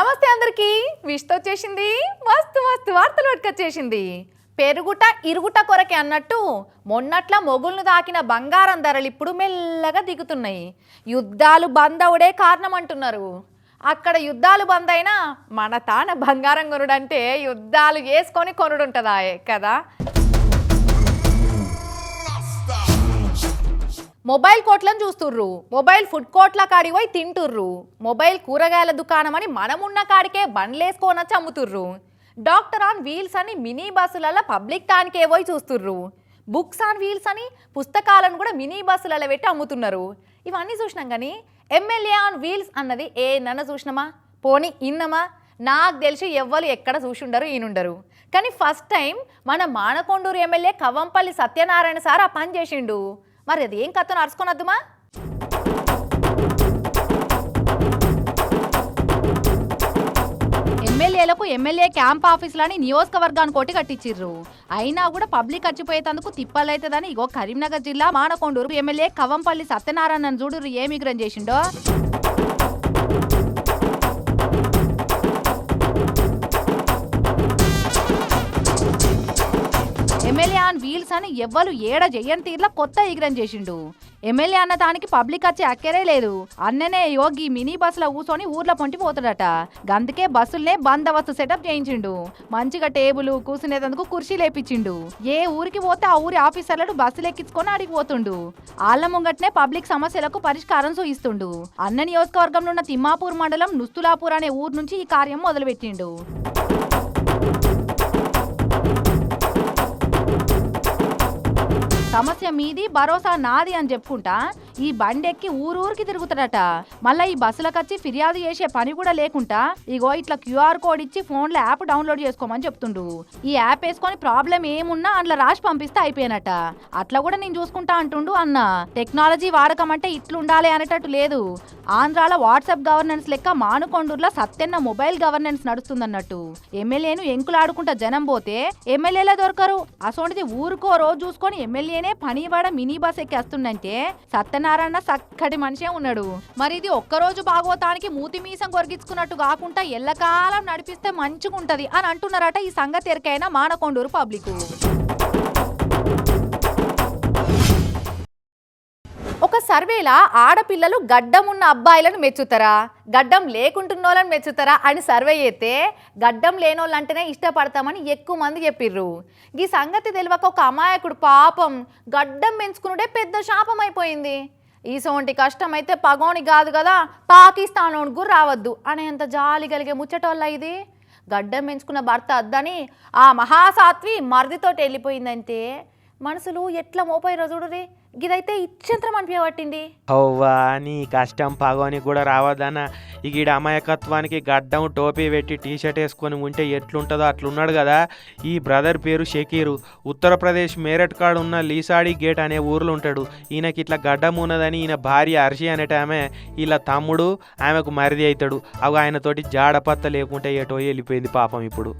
నమస్తే అందరికి. విష్తో వచ్చేసింది. మస్తు మస్తు వార్తలు పట్టుకొచ్చేసింది. పెరుగుట ఇరుగుట కొరకే అన్నట్టు మొన్నట్ల మొగుల్ను దాకిన బంగారం ధరలు ఇప్పుడు మెల్లగా దిగుతున్నాయి. యుద్ధాలు బంద్ అవుడే కారణం అంటున్నారు అక్కడ యుద్ధాలు బంద్ అయినా మన తాన బంగారం కొనుడంటే యుద్ధాలు వేసుకొని కొనుడుంటుందా కదా. మొబైల్ కోట్లను చూస్తుర్రు. మొబైల్ ఫుడ్ కోట్ల కాడికి పోయి తింటుర్రు. మొబైల్ కూరగాయల దుకాణం అని మనమున్న కాడికే బండ్లేసుకొని వచ్చి అమ్ముతుర్రు. డాక్టర్ ఆన్ వీల్స్ అని మినీ బస్సులలో పబ్లిక్ టానికే పోయి చూస్తుర్రు. బుక్స్ ఆన్ వీల్స్ అని పుస్తకాలను కూడా మినీ బస్సులలో పెట్టి అమ్ముతున్నారు. ఇవన్నీ చూసినాం కానీ ఎమ్మెల్యే ఆన్ వీల్స్ అన్నది ఏ నన్న చూసినామా? పోనీ ఇన్నమా? నాకు తెలిసి ఎవ్వరు ఎక్కడ చూసుండరు ఈనుండరు. కానీ ఫస్ట్ టైం మన మానకొండూరు ఎమ్మెల్యే కవ్వంపల్లి సత్యనారాయణ సార్ ఆ పని చేసిండు. మరి అది ఏం కథను అరుచుకొనొద్దుమా ఎమ్మెల్యేలకు ఎమ్మెల్యే క్యాంప్ ఆఫీసులని నియోజకవర్గానికి ఒకటి కట్టించిర్రు. అయినా కూడా పబ్లిక్ ఖర్చిపోయేందుకు తిప్పలైతుందని ఇగో కరీంనగర్ జిల్లా మానకొండూరు ఎమ్మెల్యే కవంపల్లి సత్యనారాయణ చూడు ఏ మిగ్రం చేసిండో? ఎమ్మెల్యే ఆన్ వీల్స్ అని ఎవ్వరు ఏడ చెయ్యని తీర్లా కొత్త ఎగిరం చేసిండు. ఎమ్మెల్యే అన్న దానికి పబ్లిక్ వచ్చే అక్కరే లేదు. అన్ననే యోగి మినీ బస్సులో కూర్చొని ఊర్లో పొంటి పోతాడట. గందుకే బస్సులనే బందోబస్తు సెటప్ చేయించిండు. మంచిగా టేబుల్ కూర్చునేందుకు కుర్చీ లేపించిండు. ఏ ఊరికి పోతే ఆ ఊరి ఆఫీసర్లను బస్సులు ఎక్కించుకొని అడిగి పోతుండు. ఆళ్ళ ముంగట్నే పబ్లిక్ సమస్యలకు పరిష్కారం చూయిస్తుండు అన్న నియోజకవర్గంలో ఉన్న తిమ్మాపూర్ మండలం నుస్తులాపూర్ అనే ఊరు నుంచి ఈ కార్యం మొదలుపెట్టిండు. సమస్య మీది భరోసా నాది అని చెప్పుకుంటా ఈ బండెక్కి ఊరూరికి తిరుగుతాడట. మళ్ళా ఈ బస్సులకు వచ్చి ఫిర్యాదు చేసే పని కూడా లేకుండా ఇగో ఇట్లా క్యూఆర్ కోడ్ ఇచ్చి ఫోన్లో యాప్ డౌన్లోడ్ చేసుకోమని చెప్తుండు. ఈ యాప్ వేసుకొని ప్రాబ్లం ఏమున్నా అందులో రాసి పంపిస్తే అయిపోయినట అట్లా కూడా నేను చూసుకుంటా అంటుండు అన్న. టెక్నాలజీ వాడకం అంటే ఇట్లుండాలి అనేటట్టు లేదు. ఆంధ్రాలో వాట్సాప్ గవర్నెన్స్ లెక్క మానుకొండూరులో సత్యన్న మొబైల్ గవర్నెన్స్ నడుస్తుందన్నట్టు. ఎమ్మెల్యేను ఎంకులాడుకుంటా జనం పోతే ఎమ్మెల్యేలే దొరకరు. అసోంటిది ఊరుకో రోజు చూసుకొని ఎమ్మెల్యే నేనే పనివాడ మినీ బస్ ఎక్కి వస్తుందంటే సత్యనారాయణ చక్కటి మనిషే ఉన్నాడు. మరి ఇది ఒక్కరోజు భాగవతానికి మూతి మీసం కొరిగించుకున్నట్టు కాకుండా ఎల్లకాలం నడిపిస్తే మంచిగుంటది అని అంటున్నారట ఈ సంగతి ఎరికైనా మానకొండూరు పబ్లిక్. సర్వేలా ఆడపిల్లలు గడ్డం ఉన్న అబ్బాయిలను మెచ్చుతారా? గడ్డం లేకుంటున్నోళ్ళని మెచ్చుతారా అని సర్వే చేస్తే గడ్డం లేనోళ్ళు అంటేనే ఇష్టపడతామని ఎక్కువ మంది చెప్పిర్రు. ఈ సంగతి తెలియక ఒక అమాయకుడు పాపం గడ్డం పెంచుకునుడే పెద్ద శాపం అయిపోయింది ఈసోంటి కష్టం అయితే పగోని కాదు కదా పాకిస్తాన్ ఒడుగు రావద్దు అనేంత జాలి కలిగే ముచ్చటోళ్ళ ఇది. గడ్డం పెంచుకున్న భర్త అద్దని ఆ మహాసాత్వి మరిదితోటి వెళ్ళిపోయిందంటే మనసులు ఎట్లా మోపై రోజుడు రే గిదైతే ఇచ్చంత్రం అనిపించబట్టింది అవ్వా నీ కష్టం పగోని కూడా రావద్దన్నా. ఇక ఈడ అమాయకత్వానికి గడ్డం టోపీ పెట్టి టీ షర్ట్ వేసుకొని ఉంటే ఎట్లుంటుందో అట్లున్నాడు కదా ఈ బ్రదర్ పేరు షకీరు. ఉత్తరప్రదేశ్ మేరట్ కాడ ఉన్న లీసాడి గేట్ అనే ఊర్లో ఉంటాడు. ఈయనకి ఇట్లా గడ్డం ఉన్నదని ఈయన భార్య అర్షి అనేట ఆమె ఇలా తమ్ముడు ఆమెకు మరిది అవుతాడు అవి ఆయనతోటి జాడపత్త లేకుంటే ఏటో వెళ్ళిపోయింది పాపం ఇప్పుడు.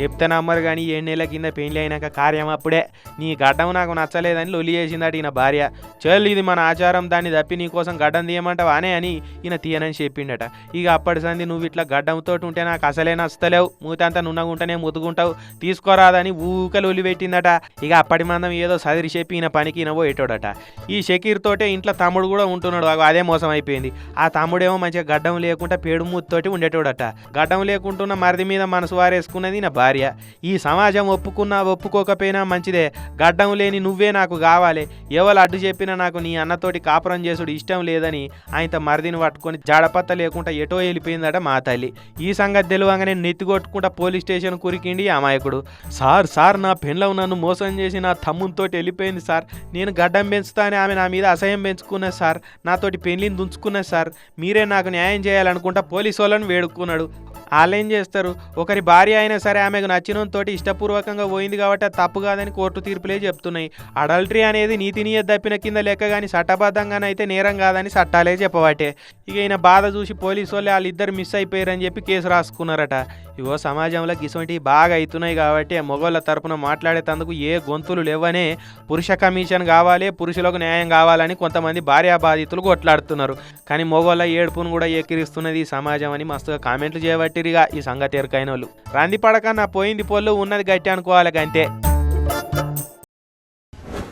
చెప్తే నమ్మరు కానీ ఏడు నెలల కింద పెళ్ళి అయినాక కార్యం అప్పుడే. నీ గడ్డం నాకు నచ్చలేదని లొల్లి చేసిందట ఈయన భార్య. చల్ ఇది మన ఆచారం దాన్ని తప్పి నీకోసం గడ్డం తీయమంటావా అనే అని ఈయన తీయనని చెప్పిండట. ఇక అప్పటి సంది నువ్వు ఇట్లా గడ్డంతో ఉంటే నాకు అసలే నచ్చలేవు. మూతంతా నున్నగుంటేనే ముతుకుంటావు తీసుకోరాదని ఊక లొల్లి పెట్టిందట. ఇక అప్పటి మందం ఏదో సదిరి చెప్పి ఈయన పనికి ఈయన పోయేటోడట. ఈ షకీర్ తోటే ఇంట్లో తమ్ముడు కూడా ఉంటున్నాడు. అదే మోసం అయిపోయింది. ఆ తమ్ముడేమో మంచిగా గడ్డం లేకుండా పేడు మూతితోటి ఉండేటోడట. గడ్డం లేకుంటున్న మరిది మీద మనసు వారేసుకున్నది నా భార్య భార్య. ఈ సమాజం ఒప్పుకున్నా ఒప్పుకోకపోయినా మంచిదే. గడ్డం లేని నువ్వే నాకు కావాలి. ఎవరు అడ్డు చెప్పినా నాకు నీ అన్నతోటి కాపురం చేసుడు ఇష్టం లేదని ఆయనతో మరిదిని పట్టుకొని జాడపత్త లేకుండా ఎటో వెళ్ళిపోయిందట మా తల్లి. ఈ సంగతి తెలివంగానే నెత్తి కొట్టుకుంటా పోలీస్ స్టేషన్ కురికిండి అమాయకుడు. సార్ సార్ నా పెన్లో నన్ను మోసం చేసి నా తమ్మునితోటి వెళ్ళిపోయింది సార్. నేను గడ్డం పెంచుతానే ఆమె నా మీద అసహ్యం పెంచుకున్నది సార్. నాతోటి పెళ్ళిని దుంచుకున్నది సార్. మీరే నాకు న్యాయం చేయాలనుకుంటా పోలీసు వాళ్ళని వేడుకున్నాడు. వాళ్ళేం చేస్తారు? ఒకరి భార్య అయినా సరే ఆమెకు నచ్చినంతోటి ఇష్టపూర్వకంగా పోయింది కాబట్టి తప్పు కాదని కోర్టు తీర్పులే చెప్తున్నాయి. అడల్టరీ అనేది నీతి నియత దప్పిన కింద లెక్క కానీ చట్టబద్ధంగానైతే నేరం కాదని చట్టాలే చెప్పబట్టే. ఇక ఈయన బాధ చూసి పోలీసు వాళ్ళు వాళ్ళిద్దరు మిస్ అయిపోయారని చెప్పి కేసు రాసుకున్నారట. ఇగో సమాజంలో ఇటువంటివి బాగా అవుతున్నాయి కాబట్టి మొగోళ్ళ తరపున మాట్లాడేటందుకు ఏ గొంతులు లేవనే పురుష కమిషన్ కావాలి పురుషులకు న్యాయం కావాలని కొంతమంది భార్యా బాధితులు కొట్లాడుతున్నారు. కానీ మొగోళ్ళ ఏడుపును కూడా ఎక్కిరిస్తున్నది ఈ సమాజం అని మస్తుగా కామెంట్లు చేయబట్టి చేయబట్టిరిగా ఈ సంగతి ఎరకైన వాళ్ళు. రంది పడకన్నా పోయింది పొల్లు ఉన్నది గట్టి అనుకోవాలి అంతే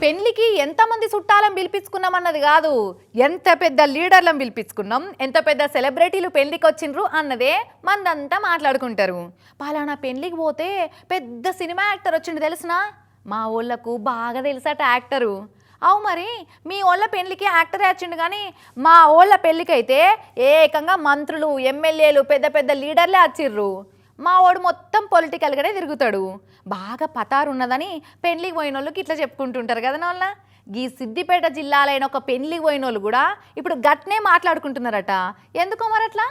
పెళ్ళికి ఎంతమంది చుట్టాలను పిలిపించుకున్నామన్నది కాదు ఎంత పెద్ద లీడర్లను పిలిపించుకున్నాం ఎంత పెద్ద సెలబ్రిటీలు పెళ్ళికి వచ్చిండ్రు అన్నదే మందంతా మాట్లాడుకుంటారు. పలానా పెళ్ళికి పోతే పెద్ద సినిమా యాక్టర్ వచ్చిండు తెలుసునా? మా ఊళ్ళకు బాగా తెలుసట యాక్టరు. అవు మరి మీ ఓళ్ళ పెళ్ళికి యాక్టరే వచ్చిండు కానీ మా వాళ్ళ పెళ్ళికైతే ఏకంగా మంత్రులు ఎమ్మెల్యేలు పెద్ద పెద్ద లీడర్లే వచ్చిర్రు మా వాడు మొత్తం పొలిటికల్గానే తిరుగుతాడు. బాగా పతారు ఉన్నదని పెళ్ళికి పోయిన వాళ్ళకి ఇట్లా చెప్పుకుంటుంటారు కదా వాళ్ళ ఈ సిద్దిపేట జిల్లాలైన ఒక పెళ్ళికి పోయిన వాళ్ళు కూడా ఇప్పుడు గట్నే మాట్లాడుకుంటున్నారట. ఎందుకో మరి అట్లా?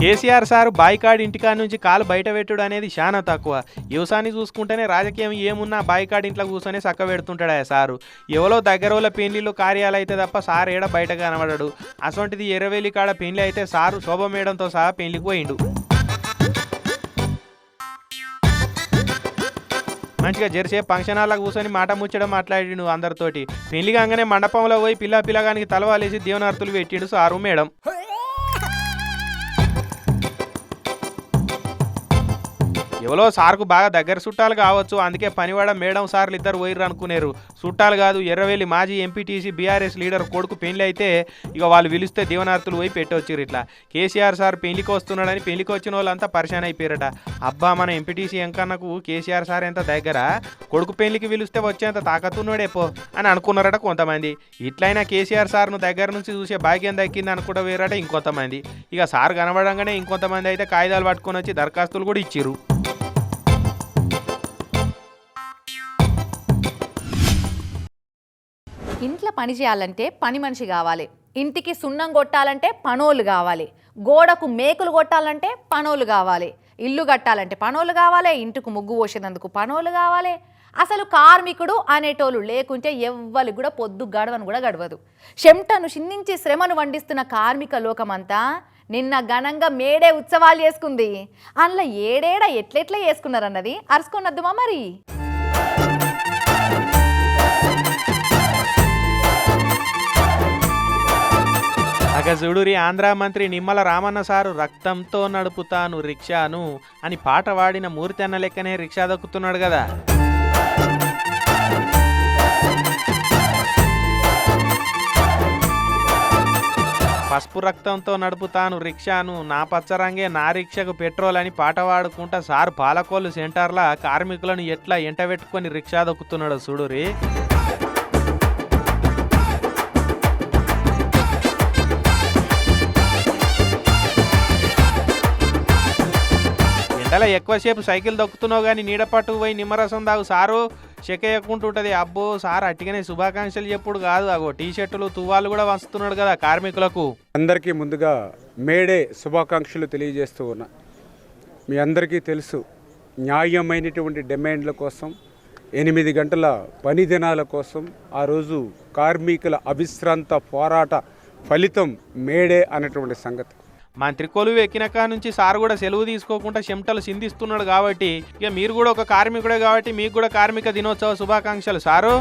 కేసీఆర్ సార్ బాయికాడ్ ఇంటికాడ నుంచి కాలు బయట పెట్టుడు అనేది చాలా తక్కువ. వ్యవసాయాన్ని చూసుకుంటేనే రాజకీయం ఏమున్నా బాయికాడ్ ఇంట్లో కూర్చొని చక్క పెడుతుంటాడా ఆ సారు? ఎవరో దగ్గర వాళ్ళ పెళ్ళిళ్ళు కార్యాలు అయితే తప్ప సార్ ఏడ బయట కనబడడు. అసొంటిది ఎర్రవేలి కాడ పెళ్ళి అయితే సారు శోభ మేడంతో సహా పెళ్ళికి పోయిండు. మంచిగా జెర్సే ఫంక్షన్ హాల్లో కూర్చొని మాట ముచ్చడం మాట్లాడిండు అందరితోటి. పెళ్ళి కాగానే మండపంలో పోయి పిల్ల పిల్లగానికి తలవాలేసి దీవనార్తులు పెట్టిండు సారు మేడం. ఎవరో సార్కు బాగా దగ్గర చుట్టాలు కావచ్చు అందుకే పనివాడ మేడం సార్లు ఇద్దరు పోయిర్రు అనుకునేరు. చుట్టాలు కాదు ఎర్రవేలి మాజీ ఎంపీటీసీ బీఆర్ఎస్ లీడర్ కొడుకు పెళ్ళి అయితే ఇక వాళ్ళు పిలిస్తే దీవనార్థులు పోయి పెట్టొచ్చారు ఇట్లా. కేసీఆర్ సార్ పెళ్ళికి వస్తున్నాడని పెళ్ళికి వచ్చిన వాళ్ళంతా పరిశాన్ అయిపోయారట. అబ్బా మన ఎంపీటీసీ ఎంకన్నకు కేసీఆర్ సార్ ఎంత దగ్గర? కొడుకు పెళ్ళికి పిలిస్తే వచ్చేంత తాకతున్నాడేపో అని అనుకున్నారట కొంతమంది. ఇట్లయినా కేసీఆర్ సార్ను దగ్గర నుంచి చూసే భాగ్యం దక్కింది అనుకుంటా వేరట ఇంకొంతమంది. ఇక సార్ కనబడంగానే ఇంకొంతమంది అయితే కాగితాలు పట్టుకొని వచ్చి దరఖాస్తులు కూడా ఇచ్చిర్రు. పని చేయాలంటే పని మనిషి కావాలి. ఇంటికి సున్నం కొట్టాలంటే పనోళ్ళు కావాలి. గోడకు మేకులు కొట్టాలంటే పనోళ్ళు కావాలి. ఇల్లు కట్టాలంటే పనోళ్ళు కావాలి. ఇంటికి ముగ్గు పోసేందుకు పనోళ్ళు కావాలి. అసలు కార్మికుడు అనేటోళ్ళు లేకుంటే ఎవ్వరికి కూడా పొద్దు గడవను కూడా గడవదు. చెమటను చిందించి శ్రమను వండిస్తున్న కార్మిక లోకమంతా నిన్న ఘనంగా మేడే ఉత్సవాలు చేసుకుంది. అందులో ఏడేడ ఎట్లెట్లా చేసుకున్నారన్నది అరుసుకున్నద్దుమా మరి? అగ ఆంధ్ర మంత్రి నిమ్మల రామన్న సారు రక్తంతో నడుపుతాను రిక్షాను అని పాట వాడిన మూర్తి అన్న లెక్కనే రిక్షా దొక్కుతున్నాడు కదా. పసుపు రక్తంతో నడుపుతాను రిక్షాను నా పచ్చరంగే నా రిక్షకు పెట్రోల్ అని పాట పాడుకుంటా సార్ పాలకోళ్ళు సెంటర్లా కార్మికులను ఎట్లా ఎంటబెట్టుకొని రిక్షా దొక్కుతున్నాడు చూడురి చాలా ఎక్కువసేపు సైకిల్ దొక్కుతున్నావు కానీ నీడపట్టు పోయి నిమ్మరసం తాగు. సారు ఉంటుంది అబ్బో సార్ అట్టిగానే శుభాకాంక్షలు చెప్పుడు కాదు. అగో టీ షర్టులు తువ్వాలు కూడా వస్తున్నాడు కదా కార్మికులకు. అందరికీ ముందుగా మేడే శుభాకాంక్షలు తెలియజేస్తూ ఉన్నా. మీ అందరికీ తెలుసు న్యాయమైనటువంటి డిమాండ్ల కోసం ఎనిమిది గంటల పని దినాల కోసం ఆ రోజు కార్మికుల అవిశ్రాంత పోరాట ఫలితం మేడే అన్నటువంటి సంగతి. మంత్రి కొలువు ఎక్కినకా నుంచి సార్ కూడా సెలవు తీసుకోకుండా చెమటలు సింధిస్తున్నాడు కాబట్టి ఇక మీరు కూడా ఒక కార్మికుడే కాబట్టి మీకు కూడా కార్మిక దినోత్సవ శుభాకాంక్షలు. సారు?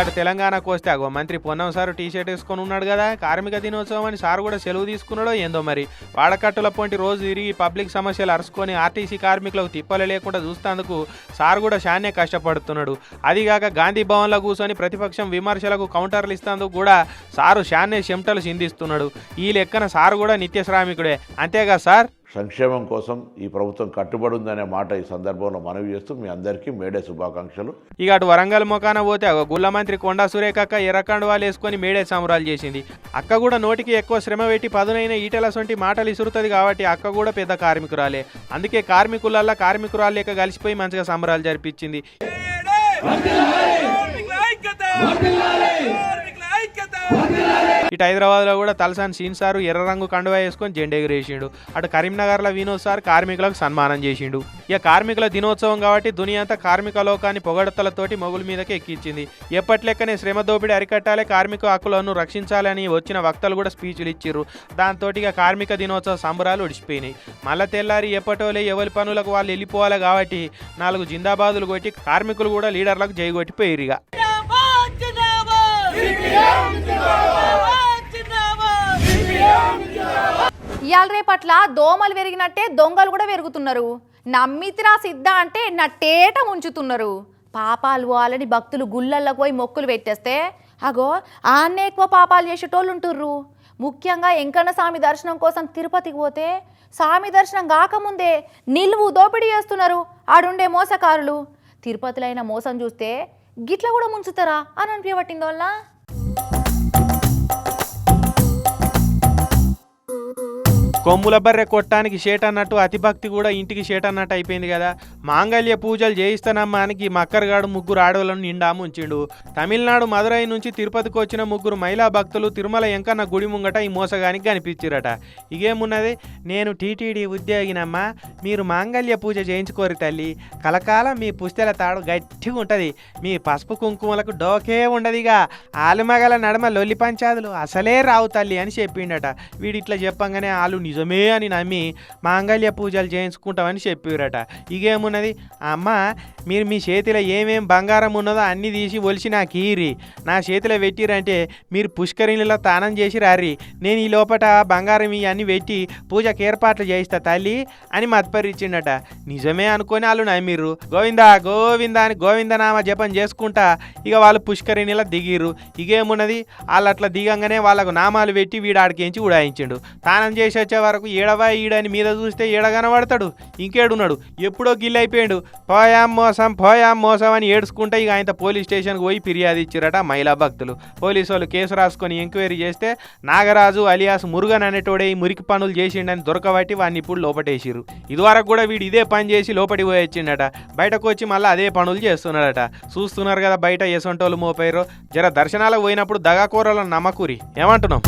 అటు తెలంగాణకు వస్తే అగో మంత్రి పొన్నం సారు టీ షర్ట్ వేసుకొని ఉన్నాడు కదా కార్మిక దినోత్సవం అని సార్ కూడా సెలవు తీసుకున్నాడో ఏందో మరి. వాడకట్టుల పొంటి రోజు తిరిగి పబ్లిక్ సమస్యలు అరుచుకొని ఆర్టీసీ కార్మికులకు తిప్పలు లేకుండా చూస్తేందుకు సార్ కూడా శాన్నే కష్టపడుతున్నాడు. అదిగాక గాంధీ భవన్లో కూర్చొని ప్రతిపక్షం విమర్శలకు కౌంటర్లు ఇస్తేందుకు కూడా సారు శాన్నే చెమటలు చిందిస్తున్నాడు. ఈ లెక్కన సారు కూడా నిత్య శ్రామికుడే. అంతేగా సార్? సంక్షేమం కోసం ఈ ప్రభుత్వం కట్టుబడి ఉందనే మాట ఈ సందర్భంలో మనవి చేస్తూ మీ అందరికీ మేడే శుభాకాంక్షలు. ఇక అటు వరంగల్ మొకాన పోతే గుల్ల మంత్రి కొండా సురేఖక్క ఎర్రకండువాలు వేసుకొని మేడే సంబరాలు చేసింది. అక్క కూడా నోటికి ఎక్కువ శ్రమ పెట్టి పదునైన ఈటల సొంటి మాటలు ఇసురుతుంది కాబట్టి అక్క కూడా పెద్ద కార్మికురాలే. అందుకే కార్మికులల్లా కార్మికురాలు లేక కలిసిపోయి మంచిగా సంబరాలు జరిపించింది. ఇటు హైదరాబాద్లో కూడా తలసాని సీన్ సారు ఎర్ర రంగు కండువా వేసుకొని జెండా ఎగిరేసిండు అటు కరీంనగర్లో వినోద్ సార్ కార్మికులకు సన్మానం చేసిండు. ఇక కార్మికుల దినోత్సవం కాబట్టి దునియా అంతా కార్మిక లోకాన్ని పొగడతలతోటి మొగుల మీదకి ఎక్కించింది. ఎప్పట్లెక్కనే శ్రమ దోపిడీ అరికట్టాలి కార్మిక హక్కులను రక్షించాలని వచ్చిన వక్తలు కూడా స్పీచ్లు ఇచ్చిర్రు. దాంతో ఇక కార్మిక దినోత్సవ సంబరాలు ఒడిచిపోయినాయి మళ్ళా తెల్లారి ఎప్పటోలే ఎవరి పనులకు వాళ్ళు వెళ్ళిపోవాలి కాబట్టి నాలుగు జిందాబాదులు కొట్టి కార్మికులు కూడా లీడర్లకు జైగొట్టిపోయిరిగా ఇక. ఇవాళ రేపట్ల దోమలు పెరిగినట్టే దొంగలు కూడా పెరుగుతున్నారు నమ్మితిరా సిద్ధ అంటే నట్టేట ముంచుతున్నారు. పాపాలు వాళ్ళని భక్తులు గుళ్ళల్లోకి పోయి మొక్కులు పెట్టేస్తే అగో ఆన్నే ఎక్కువ పాపాలు చేసేటోళ్ళు ఉంటుర్రు. ముఖ్యంగా వెంకన్న స్వామి దర్శనం కోసం తిరుపతికి పోతే స్వామి దర్శనం కాకముందే నిలువు దోపిడీ చేస్తున్నారు ఆడుండే మోసకారులు. తిరుపతిలో అయిన మోసం చూస్తే గిట్ల కూడా ముంచుతారా అని అనిపించబట్టింది కొమ్ముల బర్రె కొట్టానికి షేట్ అన్నట్టు అతిభక్తి కూడా ఇంటికి షేట్ అన్నట్టు అయిపోయింది కదా. మాంగళ్య పూజలు చేయిస్తానమ్మానికి మక్కరగాడు ముగ్గురు ఆడవాళ్ళను నిండా ముంచిండు. తమిళనాడు మదురై నుంచి తిరుపతికి వచ్చిన ముగ్గురు మహిళా భక్తులు తిరుమల ఎంకన్న గుడి ముంగట ఈ మోసగానికి కనిపించారట. ఇగేమున్నది? నేను టీటీడీ ఉద్యోగినమ్మా. మీరు మాంగళ్య పూజ చేయించుకోరు తల్లి. కలకాలం మీ పుస్తెల తాడు గట్టిగా ఉంటుంది. మీ పసుపు కుంకుమలకు డోకే ఉండదిగా. ఆలుమగల నడమ లొల్లి పంచాదులు అసలే రావు తల్లి అని చెప్పిండట. వీడిట్లా చెప్పంగానే వాళ్ళు నిజమే అని నమ్మి మాంగళ్య పూజలు చేయించుకుంటామని చెప్పిరట ఇకేమున్నది అమ్మ మీరు మీ చేతిలో ఏమేం బంగారం ఉన్నదో అన్నీ తీసి ఒలిసి నాకు కీరి నా చేతిలో పెట్టిరంటే మీరు పుష్కరిణిలో తానం చేసి రారి నేను ఈ లోపట బంగారం ఇవన్నీ పెట్టి పూజకి ఏర్పాట్లు చేయిస్తా తల్లి అని మత్పరిచిండట. నిజమే అనుకొని వాళ్ళు నమ్మిర్రు. గోవిందా గోవిందా అని గోవిందనామ జపం చేసుకుంటా ఇక వాళ్ళు పుష్కరిణిలో దిగిర్రు. ఇగేమున్నది? వాళ్ళు అట్లా దిగంగానే వాళ్ళకు నామాలు పెట్టి వీడాడికించి ఉడాయించిండు తానం చేసి వచ్చే వరకు ఏడవా ఈడని మీద చూస్తే ఏడ కనబడతాడు? ఇంకేడున్నాడు? ఎప్పుడో గిల్ అయిపోయాడు. పోయాం మోసం పోయాం మోసం అని ఏడుచుకుంటే ఇక ఆయన పోలీస్ స్టేషన్కి పోయి ఫిర్యాదు ఇచ్చారట మహిళా భక్తులు. పోలీసు వాళ్ళు కేసు రాసుకొని ఎంక్వైరీ చేస్తే నాగరాజు అలియాస్ మురుగన్ అనేటోడే ఈ మురికి పనులు చేసిండని దొరకబట్టి వాడిని ఇప్పుడు లోపటేసిరు ఇదివరకు కూడా వీడు ఇదే పని చేసి లోపటి పోయొచ్చిండట బయటకు వచ్చి మళ్ళీ అదే పనులు చేస్తున్నాడట. చూస్తున్నారు కదా బయట ఎసొంటోళ్ళు మోపారు. జర దర్శనాలకు పోయినప్పుడు దగాకూరలను నమ్మకూరి. ఏమంటున్నాం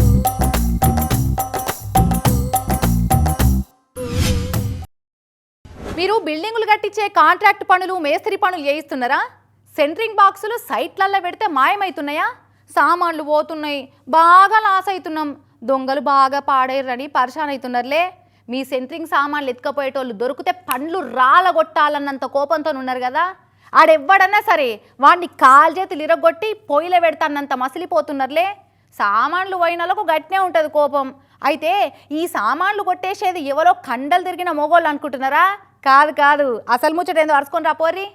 మీరు బిల్డింగులు కట్టించే కాంట్రాక్ట్ పనులు మేస్త్రి పనులు చేయిస్తున్నారా? సెంట్రింగ్ బాక్సులు సైట్లల్లో పెడితే మాయమవుతున్నాయా సామాన్లు పోతున్నాయి బాగా లాస్ అవుతున్నాం దొంగలు బాగా పాడేరని పరిశాన్ అవుతున్నారులే. మీ సెంట్రింగ్ సామాన్లు ఎత్తుకపోయేటోళ్ళు దొరికితే పండ్లు రాలగొట్టాలన్నంత కోపంతో ఉన్నారు కదా. ఆడెవ్వడన్నా సరే వాడిని కాల్చేతులు ఇరగొట్టి పొయ్యిలో పెడతానంత మసిలిపోతున్నారులే. సామాన్లు పోయినలకు గట్టినే ఉంటుంది కోపం. అయితే ఈ సామాన్లు కొట్టేసేది ఎవరో కండలు తిరిగిన మొగోళ్ళు అనుకుంటున్నారా? కాదు కాదు. అసలు ముచ్చట ఏందో అరుచుకొని రాపోరి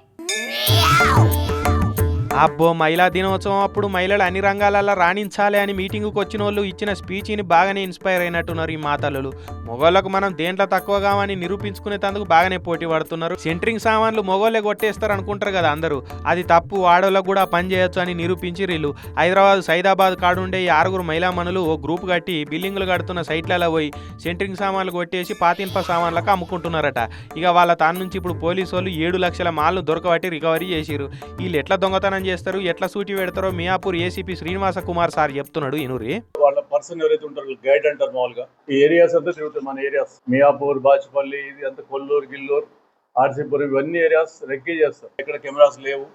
అబ్బో మహిళా దినోత్సవం అప్పుడు మహిళలు అన్ని రంగాలలో రాణించాలి అని మీటింగుకు వచ్చిన వాళ్ళు ఇచ్చిన స్పీచ్ని బాగానే ఇన్స్పైర్ అయినట్టున్నారు ఈ మాతలు మొగోళ్ళకు మనం దేంట్లో తక్కువగా అని నిరూపించుకునేందుకు బాగానే పోటీ పడుతున్నారు. సెంట్రింగ్ సామాన్లు మొగోళ్ళే కొట్టేస్తారు అనుకుంటారు కదా అందరూ. అది తప్పు ఆడోళ్ళకు కూడా పని చేయొచ్చు అని నిరూపించి వీళ్ళు హైదరాబాద్ సైదాబాద్ కాడుండే ఈ ఆరుగురు మహిళా మనులు ఓ గ్రూప్ కట్టి బిల్డింగ్లు కడుతున్న సైట్లలో పోయి సెంట్రింగ్ సామాన్లు కొట్టేసి పాతింప సామాన్లకు అమ్ముకుంటున్నారట. ఇక వాళ్ళ తాను నుంచి ఇప్పుడు పోలీసు వాళ్ళు ఏడు లక్షల మాల్ను దొరకబట్టి రికవరీ చేసిరు వీళ్ళు ఎట్లా దొంగతనం చేస్తారు ఎట్లా సూటి పెడతారో మియాపూర్ ఏసీపీ శ్రీనివాస కుమార్ సార్ చెప్తున్నాడు ఇనురి. వాళ్ళ పర్సన్ ఎవరైతే ఉంటారు గైడ్ అంటారు మామూలుగా. ఈ ఏరియాస్ అంతా తిరుగుతారు మన ఏరియాస్ మియాపూర్ బాచుపల్లి ఇది అంతా కొల్లూరు గిల్లూరు ఆర్సీపూర్ ఇవన్నీ ఏరియాస్ రెక్కీ చేస్తారు. ఇక్కడ కెమెరాస్ లేవు.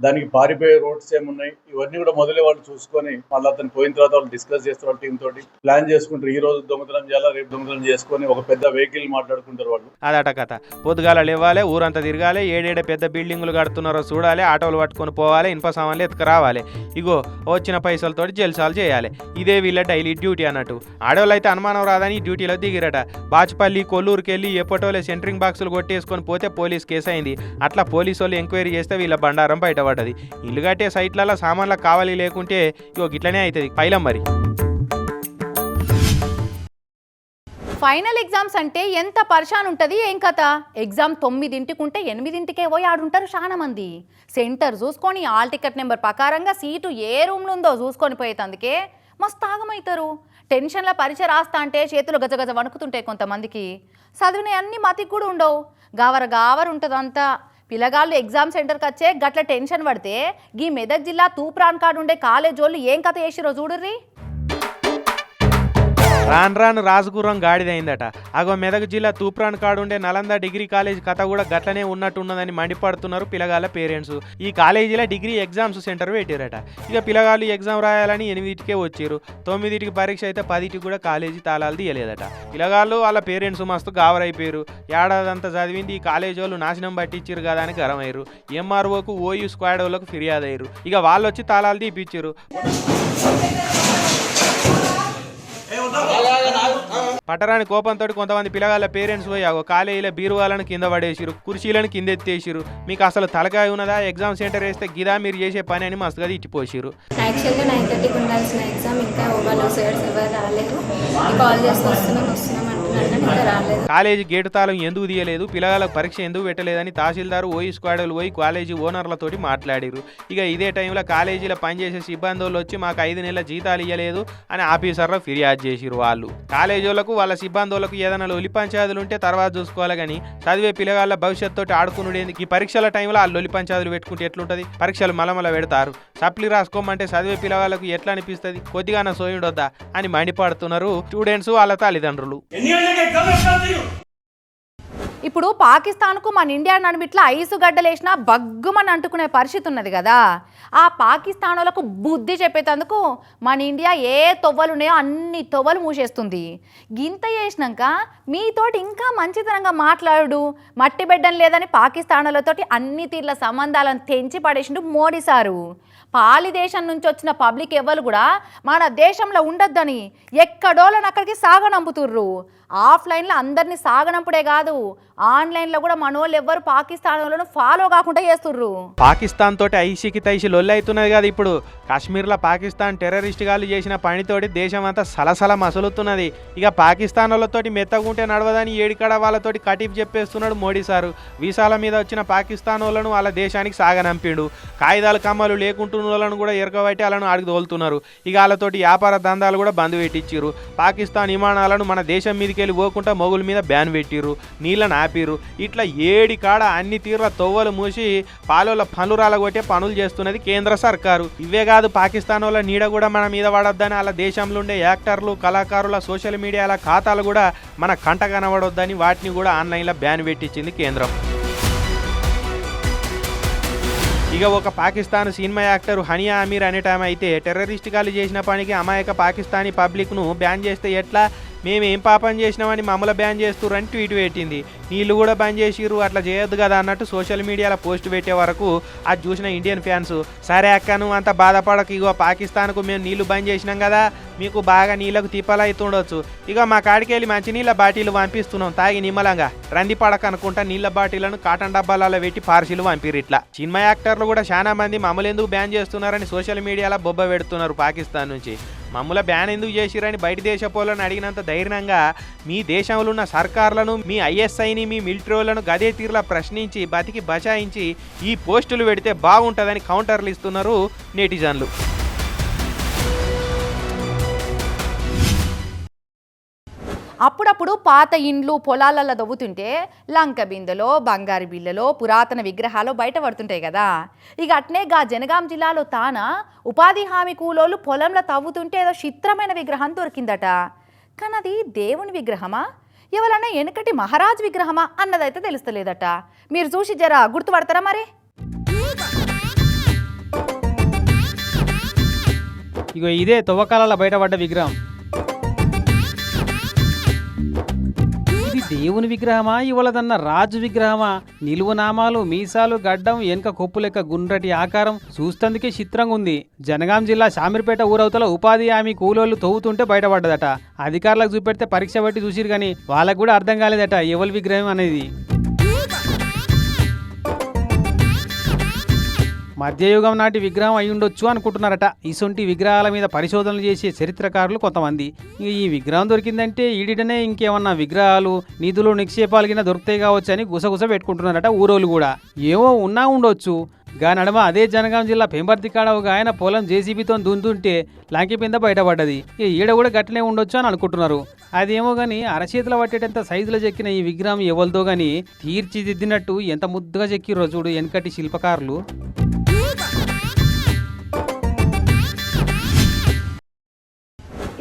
దానికి పారిపోయే రోడ్స్ ఏమున్నాయి? ఇవన్నీ కూడా మొదలే వాళ్ళు చూసుకొని మళ్ళీ అతను పోయిన తర్వాత వాళ్ళు డిస్కస్ చేస్తారు వాళ్ళ టీం తోటి. ప్లాన్ చేసుకుంటారు. ఈ రోజు దొంగతనం చేయాలా రేపు దొంగతనం చేసుకొని ఒక పెద్ద వెహికల్ మాట్లాడుకుంటారు వాళ్ళు. అదట కథ. పొద్దుగాల లేవాలి ఊరంతా తిరగాలి ఏడేడ పెద్ద బిల్డింగులు కడుతున్నారో చూడాలి ఆటోలు పట్టుకొని పోవాలి ఇనుప సామాన్లు ఎత్తుకురావాలి. ఇగో వచ్చిన పైసలతోటి జల్సాలు చేయాలి. ఇదే వీళ్ళ డైలీ డ్యూటీ అన్నట్టు. ఆడవాళ్ళు అయితే అనుమానం రాదని డ్యూటీలో దిగిరట. బాచుపల్లి కొల్లూరుకి వెళ్ళి ఎప్పటోలే సెంట్రింగ్ బాక్సులు కొట్టేసుకొని పోతే పోలీస్ కేసు అయింది అట్లా పోలీసు వాళ్ళు ఎంక్వైరీ చేస్తే వీళ్ళ బండారం బయట పడ్డది ఇల్లు కట్టే సైట్లలో సామాన్లకు కావాలి లేకుంటే ఇగో గిట్లనే అవుతుంది పైలం మరి. ఫైనల్ ఎగ్జామ్స్ అంటే ఎంత పరిశాన్ ఉంటుంది ఏం కథ? ఎగ్జామ్ తొమ్మిదింటికి ఉంటే ఎనిమిదింటికే పోయి ఆడుంటారు చాలా మంది. సెంటర్ చూసుకొని ఆల్ టికెట్ నెంబర్ ప్రకారంగా సీటు ఏ రూమ్లో ఉందో చూసుకొని పోయేతందుకే మస్తు ఆగమవుతారు టెన్షన్ల పరీక్ష రాస్తా అంటే చేతులు గజగజ వణుకుతుంటాయి కొంతమందికి. చదివిన అన్ని మతికి కూడా ఉండవు. గావర గావర ఉంటుంది అంతా పిల్లగాళ్ళు ఎగ్జామ్ సెంటర్కి వచ్చే గట్ల టెన్షన్ పడితే గీ మెదక్ జిల్లా తూప్రాన్ కాడు ఉండే వాళ్ళు ఏం కథ చేసిరో చూడుర్రీ? రాను రాను రాజగుర్రం గాడిదైందట. అగో మెదక్ జిల్లా తూప్రాన్ కాడుండే నలంద డిగ్రీ కాలేజ్ కథ కూడా గట్లనే ఉన్నట్టున్నదని మండిపడుతున్నారు పిల్లగాళ్ళ పేరెంట్స్. ఈ కాలేజీలో డిగ్రీ ఎగ్జామ్స్ సెంటర్ పెట్టారట. ఇక పిల్లగాళ్ళు ఎగ్జామ్ రాయాలని ఎనిమిదిటికే వచ్చారు. తొమ్మిదిటికి పరీక్ష అయితే పదిటికి కూడా కాలేజీ తాళాలు తీయలేదట. పిల్లగాళ్ళు వాళ్ళ పేరెంట్స్ మస్తు గావరైపోయారు. ఏడాదంతా చదివింది ఈ కాలేజీ వాళ్ళు నాశనం పట్టించారు కదా అని గరమయ్యారు. ఎంఆర్ఓకు ఓయూ స్క్వాడ్ వాళ్ళకు ఫిర్యాదు అయ్యారు ఇక వాళ్ళు వచ్చి తాళాలు తీపిచ్చారు. పట్టరాని కోపంతో కొంతమంది పిల్లగాళ్ళ పేరెంట్స్ పోయి అగో కాలేజీలో బీరువాలను కింద పడేసిరు కుర్చీలను కింద ఎత్తేసిరు మీకు అసలు తలకాయ ఉన్నదా? ఎగ్జామ్ సెంటర్ వేస్తే గిదా మీరు చేసే పని అని మస్తుగా ఇచ్చిపోసిరు యాక్చువల్గా నైన్ థర్టీకి ఉండాల్సిన ఎగ్జామ్ ఇంకా వాళ్ళు ఎవరు రాలేదు. కాల్ చేసి వస్తున్నాం వస్తున్నాం కాలేజీ గేటు తాళం ఎందుకు తీయలేదు? పిల్లగాళ్ళకు పరీక్ష ఎందుకు పెట్టలేదని తహసీల్దారు ఓయి స్క్వాడలు పోయి కాలేజీ ఓనర్లతోటి మాట్లాడిరు ఇక ఇదే టైంలో కాలేజీలో పనిచేసే సిబ్బంది వచ్చి మాకు ఐదు నెలల జీతాలు ఇవ్వలేదు అని ఆఫీసర్లో ఫిర్యాదు చేసిరు వాళ్ళు. కాలేజీ వాళ్ళకు వాళ్ళ సిబ్బందులకు ఏదైనా లొలి పంచాయతీలు ఉంటే తర్వాత చూసుకోవాలి కానీ చదివే పిల్లగాళ్ళ భవిష్యత్తుతో ఆడుకునుడేందుకు ఈ పరీక్షల టైంలో ఆ లొలి పంచాయతీలు పెట్టుకుంటే ఎట్లుంటుంది? పరీక్షలు మలమల పెడతారు. సప్లి రాసుకోమంటే చదివే పిల్లగాళ్ళకు ఎట్లా అనిపిస్తుంది కొద్దిగాన సోయుడొద్దా అని మండిపడుతున్నారు స్టూడెంట్స్ వాళ్ళ తల్లిదండ్రులు. ఇప్పుడు పాకిస్తాన్కు మన ఇండియా నడుమిట్లా ఐసు గడ్డలేసినా బగ్గుమని అంటుకునే పరిస్థితి ఉన్నది కదా. ఆ పాకిస్తానులకు బుద్ధి చెప్పేటందుకు మన ఇండియా ఏ తొవ్వలు ఉన్నాయో అన్ని తొవ్వలు మూసేస్తుంది. గింత చేసినాక మీతోటి ఇంకా మంచితనంగా మాట్లాడు మట్టి బిడ్డం లేదని పాకిస్తానులతోటి అన్ని తీర్ల సంబంధాలను తెంచి పడేసిండు మోడీ సారు. పాలి దేశం నుంచి వచ్చిన పబ్లిక్ ఎవరు కూడా మన దేశంలో ఉండొద్దని ఎక్కడోళ్ళని అక్కడికి సాగనంపుతుర్రు. ఆఫ్లైన్లో అందరినీ సాగనంపుడే కాదు. ఆన్లైన్లో కూడా మన వాళ్ళు ఎవ్వరు పాకిస్తాన్ వాళ్ళను ఫాలో కాకుండా చేస్తుర్రు. పాకిస్తాన్ తోటి ఐసీకి తైసి లొల్లి అవుతున్నది కదా ఇప్పుడు. కాశ్మీర్లో పాకిస్తాన్ టెర్రరిస్ట్ గాలు చేసిన పనితోటి దేశం అంతా సలసల మసలుతున్నది. ఇక పాకిస్తాన్ వాళ్ళతోటి మెత్తగుంటే నడవదని ఏడికడ వాళ్ళతోటి కటిఫ్ చెప్పేస్తున్నాడు మోడీ సారు. వీసాల మీద వచ్చిన పాకిస్తాన్ వాళ్ళను వాళ్ళ దేశానికి సాగనంపిండు. కాగితాల కమ్మలు లేకుంటున్న వాళ్ళను కూడా ఎరకబట్టి వాళ్ళను ఆడికి తోలుతున్నారు. ఇక వాళ్ళతోటి వ్యాపార దందాలు కూడా బంద్ పెట్టించారు పాకిస్తాన్ విమానాలను మన దేశం మీదకి వెళ్ళి పోకుండా మొగుల మీద బ్యాన్ పెట్టిర్రు నీళ్ళని ఆపిర్రు. ఇట్లా ఏడి కాడ అన్ని తీర్ల తొవ్వలు మూసి పాలోల పనులు కొట్టే పనులు చేస్తున్నది కేంద్ర సర్కారు. ఇవే కాదు పాకిస్తాన్ వాళ్ళ నీడ కూడా మన మీద పడొద్దని అలా దేశంలో ఉండే యాక్టర్లు కళాకారుల సోషల్ మీడియాల ఖాతాలు కూడా మన కంట కనబడొద్దని వాటిని కూడా ఆన్లైన్లో బ్యాన్ పెట్టించింది కేంద్రం. ఇక ఒక పాకిస్తాన్ సినిమా యాక్టర్ హనియా అమీర్ అనే టైం అయితే టెర్రరిస్ట్ గాలి చేసిన పనికి అమాయక పాకిస్తానీ పబ్లిక్ను బ్యాన్ చేస్తే ఎట్లా? మేము ఏం పాపం చేసినామని మమ్మల్ని బ్యాన్ చేస్తుర్రు అని ట్వీట్ పెట్టింది. నీళ్ళు కూడా బ్యాన్ చేసిర్రు అట్లా చేయొద్దు కదా అన్నట్టు సోషల్ మీడియాలో పోస్ట్ పెట్టే వరకు అది చూసిన ఇండియన్ ఫ్యాన్స్ సరే అక్క నువ్వు అంత బాధపడక ఇగో పాకిస్తాన్కు మేము నీళ్ళు బంద్ చేసినాం కదా మీకు బాగా నీళ్ళకు తిప్పలైతుండొచ్చు. ఇక మా కాడికి వెళ్ళి మంచినీళ్ళ బాటిల్ పంపిస్తున్నాం తాగి నిమ్మలంగా. రంది పడక అనుకుంటా నీళ్ళ బాటిళ్ళను కాటన్ డబ్బాలలో పెట్టి పార్సీలు పంపిరు ఇట్లా. సినిమా యాక్టర్లు కూడా చాలా మంది మమ్మల్ని ఎందుకు బ్యాన్ చేస్తున్నారని సోషల్ మీడియాలో బొబ్బ పెడుతున్నారు పాకిస్తాన్ నుంచి. మమ్మల్ని బ్యాన్ ఎందుకు చేసిరని బయట దేశపోలను అడిగినంత ధైర్యంగా మీ దేశంలో ఉన్న సర్కార్లను మీ ఐఎస్ఐని మీ మిలిటరీలను గదే తీరులా ప్రశ్నించి బతికి బచాయించి ఈ పోస్టులు పెడితే బాగుంటుందని కౌంటర్లు ఇస్తున్నారు నెటిజన్లు. అప్పుడప్పుడు పాత ఇండ్లు పొలాలలో దవ్వుతుంటే లంక బిందెలో బంగారు బిళ్ళలో పురాతన విగ్రహాలు బయటపడుతుంటాయి కదా. ఇక అట్నే గా జనగాం జిల్లాలో తాన ఉపాధి హామీ కూలోళ్ళు పొలంలో తవ్వుతుంటే ఏదో చిత్రమైన విగ్రహం దొరికిందట. కానీ అది దేవుని విగ్రహమా? ఎవరన్నా వెనకటి మహారాజ్ విగ్రహమా అన్నదైతే తెలుస్తలేదట. మీరు చూసి జరా గుర్తుపడతారా మరి? ఇగో ఇదే తవ్వకాలలో బయటపడ్డ విగ్రహం. దేవుని విగ్రహమా ఇవలదన్న రాజు విగ్రహమా? నిలువు నామాలు మీసాలు గడ్డం వెనుక కొప్పు లెక్క గుండ్రటి ఆకారం చూస్తందుకే చిత్రంగా ఉంది జనగాం జిల్లా శామీర్పేట ఊరవతల ఉపాధి హామీ కూలోళ్ళు తవ్వుతుంటే బయటపడ్డదట. అధికారులకు చూపెడితే పరీక్ష బట్టి చూసిరు కానీ వాళ్ళకు కూడా అర్థం కాలేదట ఎవరి విగ్రహం అనేది. మధ్యయుగం నాటి విగ్రహం అయి ఉండొచ్చు అనుకుంటున్నారట. ఇసొంటి విగ్రహాల మీద పరిశోధనలు చేసే చరిత్రకారులు కొంతమంది. ఈ విగ్రహం దొరికిందంటే ఈడిటనే ఇంకేమన్నా విగ్రహాలు నిధులు నిక్షేపాలు కింద దొరుకుతాయి కావచ్చు అని గుసగుస పెట్టుకుంటున్నారట ఊరోళ్ళు కూడా. ఏమో ఉన్నా ఉండొచ్చు. గా నడమ అదే జనగాం జిల్లా పెంబర్తికాడ ఒక ఆయన పొలం జేసీబీతో దుందుంటే లాంకి పింద బయటపడ్డది. ఈ ఈడ కూడా గట్టనే ఉండొచ్చు అని అనుకుంటున్నారు. అదేమో గాని అరచేతుల పట్టేటంత సైజులో చెక్కిన ఈ విగ్రహం ఎవరితో గాని తీర్చిదిద్దినట్టు ఎంత ముద్దుగా చెక్కిర్రో చూడు వెనకటి శిల్పకారులు.